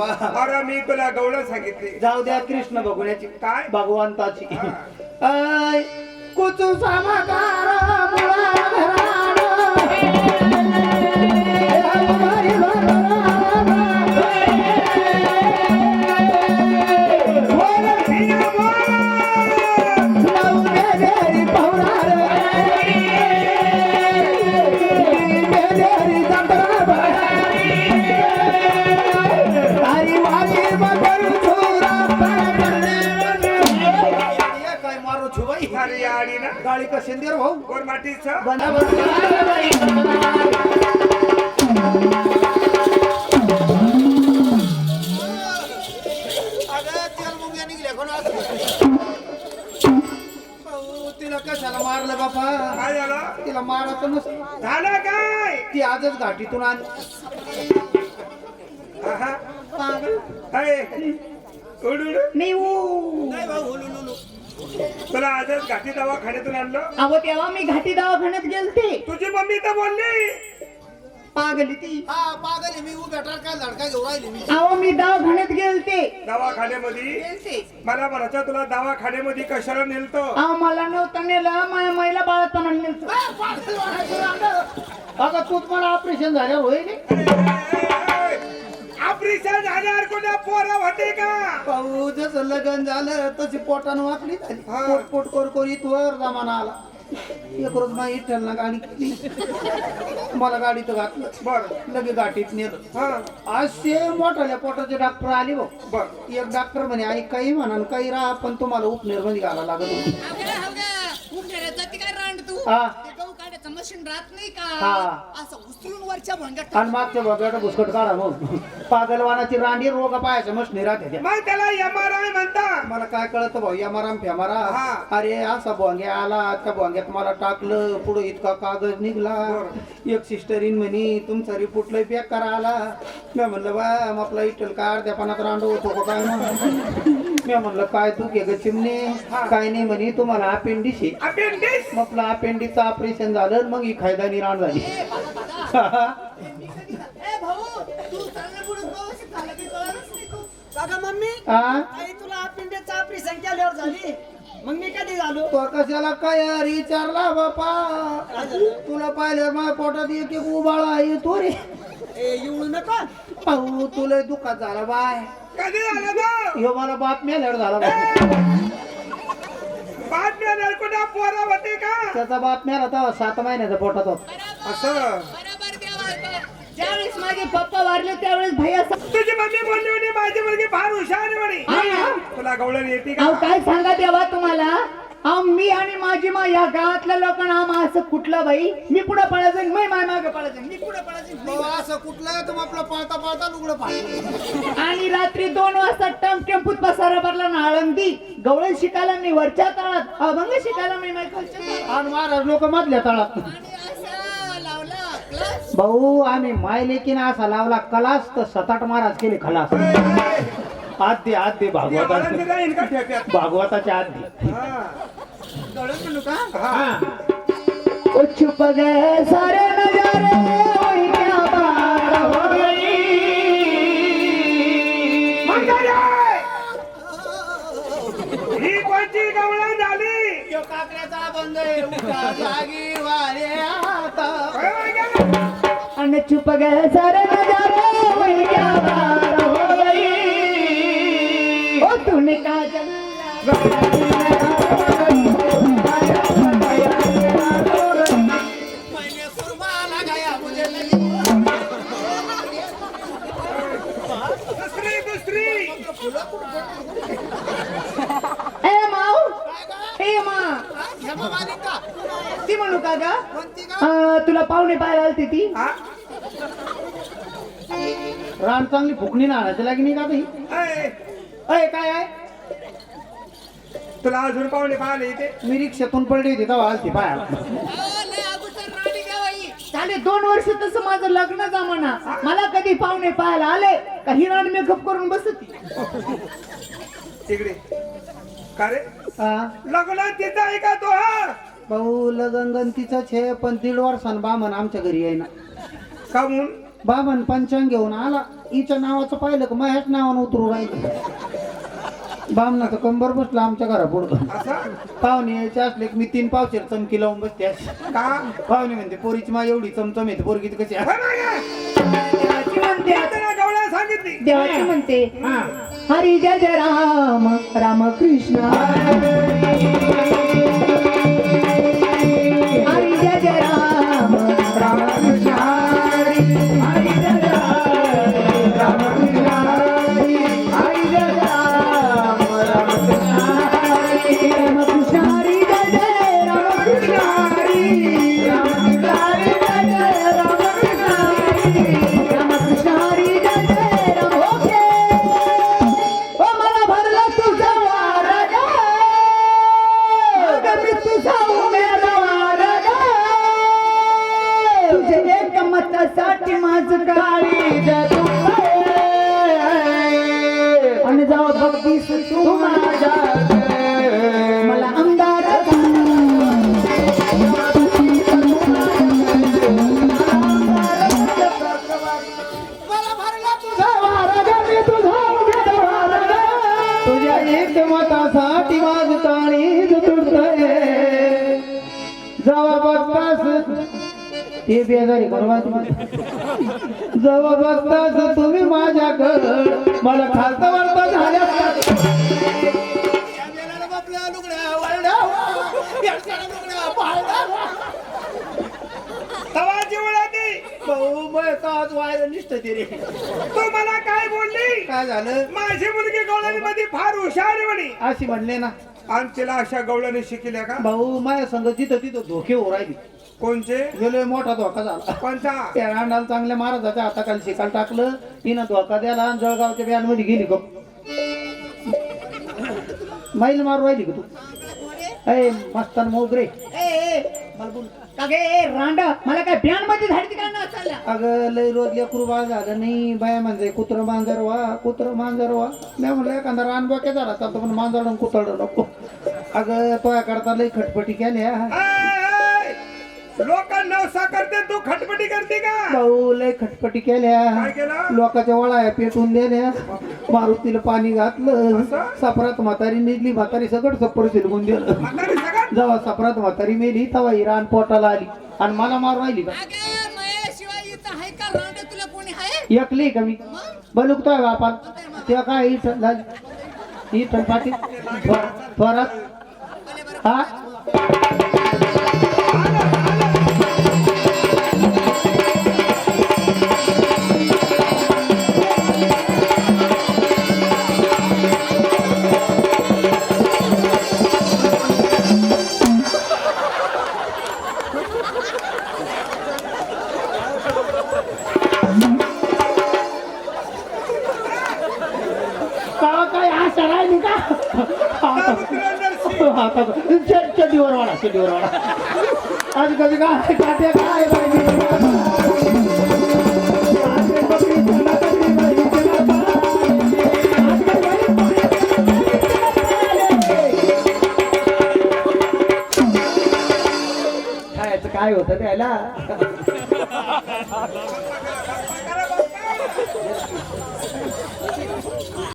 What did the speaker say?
बापा अरे मी तुला गवळण सांगितली. जाऊ द्या कृष्ण बघण्याची काय? भगवंताची. आय कुचू समाकार तिला कशाला मारलं बापा? काय झालं? तिला मारत झालं काय? ती आजच घाटीतून आली. मी. तुला आजच घाटी दवाखान्यातून आणलं? अहो तेव्हा मी घाटी दवाखान्यात गेलते. तुझी मम्मी तर बोलली. पागली ती. हा पागल आहे, मी उभ्या टाका लडका घेऊन राहिली मी. अहो मी दवाखान्यात गेलते. दवाखान्यामध्ये? मला म्हणायचं तुला दवाखान्यामध्ये कशाला नेलतो? अहो मला नव्हतं नेलं. माझ्या महिला बाळातना नेलं अगं तूच मला ऑपरेशन झाल्यावर होईल ऑपरेशन झाल्यावर कोणा पोरं होते का? पाहू जसं लग्न झालं तशी पोटानं वाकली झाली. हा. पोट पोट कर करीत वर जमाना आला. एक रोज माझी इठ्ठलनं गाडी केली मला गाडीत घातलं. बर. लगे गाठीत नेलं. हा. असे मोठाल्या पोटाचे डॉक्टर आले बघ बर. एक डॉक्टर म्हणे आई काही म्हणा काही राहा पण तुम्हाला उपनिर्बंध घाला लागत होती. काय रांड तू? हा. मशीन राहत नाही हा. का असं उचलून वरच्या भंगात आणि मागच्या घुसकट काढा मग. पागलवानाची रांडी रोग पाहायचं मशनी राहते त्या. मग त्याला एम आर आय म्हणता. मला काय कळत भाऊ यमाराम फेमारा हा. अरे असा भोंग्या आला त्या भोंग्यात मला टाकलं पुढे इतका कागद निघला. एक सिस्टरीन म्हणे तुमचा रिपोर्ट लय पॅक करा आला. मी म्हणलं बा आपला इटल काय अर्ध्या पानात रांडो होतो का काय मग? मी म्हणलं काय तू घे ग चिमणे? काय नाही म्हणे तुम्हाला अपेंडिस आहे. अपेंडिक्स मग आपलं अपेंडिसचं ऑपरेशन झालं मग ही खायदानी रांड झाली. भाऊ तू तू काका मम्मी? हा आई तुला ऑपरेशन केल्यावर झाली. मग मी कधी झालो? तो कशाला काय विचारला बापा? तुला पाहिल्यावर माझ्या पोटात एक एक उबाळा येतो रे. ए येऊ नका. अहो तुला दुखात झाला बाय. कधी झालं ह्यो मला बातम्या लढ झाला बातम्या नरकुटा पोरं होते का? त्याचा बातम्या होता सात महिन्याचा पोटात होता. असं? बरोबर देवा ज्यावेळेस माझे पप्पा वारले त्यावेळेस भैया सा- तुझी मम्मी बोलली होती माझी मुलगी फार हुशार आहे म्हणे. हा ना? तुला गवळण येते अहो का काय सांगा देवा तुम्हाला? मी आणि माझी मा या गावातल्या लोकांना आम्हा असं कुठलं बाई? मी पुढे पळायचं मी माय मागे पळायचं मी पुढे पळायचं असं कुठलं? तुम्ही आपलं पळता पळता लुगडं पाहिजे आणि रात्री दोन वाजता टम टेम्पूत पसारा भरला ना आळंदी. गवळण शिकायला मी वरच्या तळात अभंग शिकायला मी. आणि महाराज लोक मधल्या तळात. आणि असं लावलं क्लास भाऊ आम्ही मायले की ना असा लावला कलास तर सताट महाराज केले खलास आद्य आद्य ती आम्हाला भागवताचे. तिला येईन का ठेप्यात भागवताचे आद्य हा. हा. छुप गए सारे नजारे ओए क्या बात हो पाहुणे पाहायला आलती ती. हा? रान चांगली फुकणी ना आणायची लागी नाही का ती ऐ, अय काय आहे? तुला अजून पाहुणे पाहिले इथे मी रिक्षातून पडली होती तेव्हा आलती पाया झाले दोन वर्ष तसं माझं लग्न जमाना. मला कधी पाहुणे पाहायला आले का हिराण मेकअप करून बसती. तिकडे का रे? हा? लग्न तिचा आहे का तो हा? भाऊ लगन तिचाच आहे पण दीड वर्षान बामन आमच्या घरी आहे ना का म्हणून? बाबान पंचांग घेऊन आला. हिच्या नावाचं पाहिलं का माझ्याच नावानं उतरू राहिलं. बामनाचं कंबर बसला आमच्या घरापुढं. असं? पाहुणे यायचे असले की मी तीन पावशेर चमकी लावून बसते. अशी. का? पाहुणे म्हणते पोरीची मा एवढी चमचम येते पोरगी कशी आहे? हो? देवाची म्हणते. त्याला गवळ्या सांगितली. देवाची म्हणते. हरी जय जय राम राम कृष्ण. हरी आणि जाऊ बघतीस तू मला तुझा तुझ्या एक मतासाठी काळी तुटतय. जवा बघतास. ते बेजारी बरोबर जवा बघतास तुम्ही माझ्याकडं मला खालता वरता झाल्या तवा जिवळाती भाऊ मग आज व्हायला निष्ठ ते रे. तू मला काय बोलली? काय झालं? माझी मुलगी गवळणी मध्ये फार हुशार आहे म्हणे. अशी म्हणले ना. आणि तिला अशा गवळणी शिकल्या का? भाऊ माझ्या संग तिथं तिथं धोके हो कोणचे? गेलोय मोठा धोका झाला. कोणता? त्या रांडाला चांगल्या महाराजाच्या हाताखाली शिकायला टाकलं. तिनं धोका द्याला आणि जळगावच्या बॅनमध्ये गेली गप. माईल मारू राहिली का तू. अय मस्तान मोगरे. रांड मला काय ब्यानमध्ये झाडती का ना चालल्या अगं लय रोज लेकरू बाळ झालं नाही. बाया म्हणजे कुत्र मांजर वा कुत्र मांजर वा मी म्हणलं एखादा रान बोक्या झाला तर पण मांजर आणि कुतळ नको. अगं तो करता लय खटपटी केल्या. लोक नवसा करते तू खटपटी करते का? भाऊ लय खटपटी केल्या. काय केलं? लोकांच्या वळाया पेटून दिल्या मारुतीला पाणी घातलं. सपरात म्हातारी निघली म्हातारी सगळं सप्पर शिरगून दिलं. म्हातारी सगळं? जेव्हा सपरात म्हातारी मेली तेव्हा रान पोटाला आली. आणि मला मारू राहिली का? अगं मयाशिवाय इथं आहे का? रांडे तुला कोणी आहे? एकली का मी? बलुकतोय बापा तेव्हा काय ही ठ- झाली? ही पाठी. परत. हा? काय काट्या काय काय होतं त्याला?